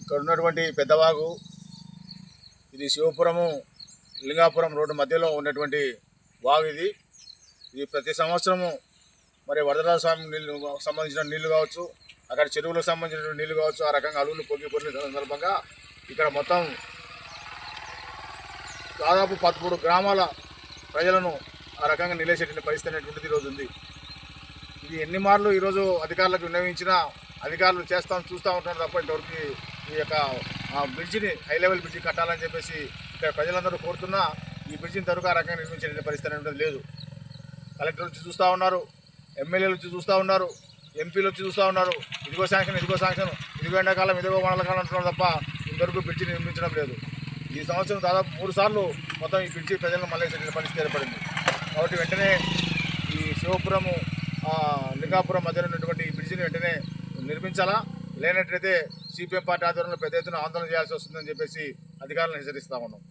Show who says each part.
Speaker 1: ఇక్కడ ఉన్నటువంటి పెద్దవాగు ఇది శివపురము లింగాపురం రోడ్డు మధ్యలో ఉన్నటువంటి వాగు ఇది. ఇది ప్రతి సంవత్సరము మరి వరదరాజ స్వామి నీళ్ళు సంబంధించిన నీళ్ళు కావచ్చు అక్కడ చెరువులకు సంబంధించిన నీళ్ళు కావచ్చు ఆ రకంగా అలుగులు పొంగి పొంగిన సందర్భంగా ఇక్కడ మొత్తం దాదాపు పదమూడు గ్రామాల ప్రజలను ఆ రకంగా నిలేసేటువంటి పరిస్థితి అనేటువంటిది ఈరోజు ఉంది. ఇది ఎన్ని మార్లు ఈరోజు అధికారులకు విన్నవించినా అధికారులు చేస్తాం చూస్తూ ఉంటారు తప్ప ఇంతవరకు ఈ- ఈ యొక్క బ్రిడ్జిని హై లెవెల్ బ్రిడ్జి కట్టాలని చెప్పేసి ఇక్కడ ప్రజలందరూ కోరుతున్నా ఈ బ్రిడ్జిని తరుగా రకంగా నిర్మించే పరిస్థితి అనేది లేదు. కలెక్టర్ వచ్చి చూస్తూ ఉన్నారు ఎమ్మెల్యేలు వచ్చి చూస్తూ ఉన్నారు ఎంపీలు వచ్చి చూస్తూ ఉన్నారు. ఇదిగో శాంక్షన్ ఇదిగో శాంక్షన్ ఇదిగో ఎండాకాలం ఇదిగో వానకాలం అంటున్నారు తప్ప ఇంతవరకు బ్రిడ్జి నిర్మించడం లేదు. ఈ సంవత్సరం దాదాపు మూడు సార్లు మొత్తం ఈ బ్రిడ్జి ప్రజలను మళ్ళీ పరిస్థితి ఏర్పడింది. కాబట్టి వెంటనే ఈ శివపురము లింగాపురం మధ్యలో ఉన్నటువంటి ఈ బ్రిడ్జిని నిర్మించాలా? లేనట్లయితే సిపిఎం పార్టీ ఆధ్వర్యంలో పెద్ద ఎత్తున ఆందోళన చేయాల్సి వస్తుందని చెప్పేసి అధికారులను హెచ్చరిస్తా ఉన్నాం.